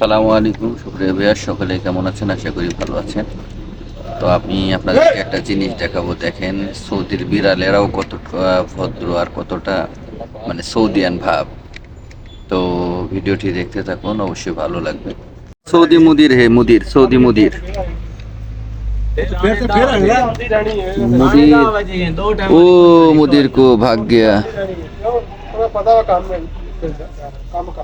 আসসালামু আলাইকুম সুপ্রিয় ভাইয়া সকলে কেমন আছেন আশা করি ভালো আছেন তো আমি আপনাদেরকে একটা জিনিস দেখাবো দেখেন সৌদির বিড়ালেরাও কতটা ভদ্র আর কতটা মানে সৌদিয়ান ভাব তো ভিডিওটি দেখতে থাকুন অবশ্যই ভালো লাগবে সৌদি মুদির হে মুদির সৌদি মুদির फिर से फिर अगला मुदीर ओ मुदीर को भाग गया थोड़ा पता हुआ काम में काम का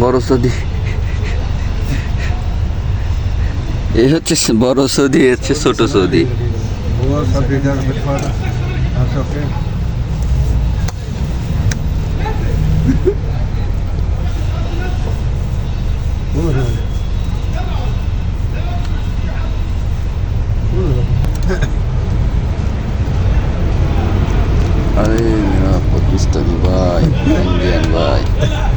বড় সৌদি এই হচ্ছে বড় সৌদি এ হচ্ছে ছোট সৌদি वो सब इधर बिठवा दो हम सब के अरे मेरा पाकिस्तानी भाई इंडियन भाई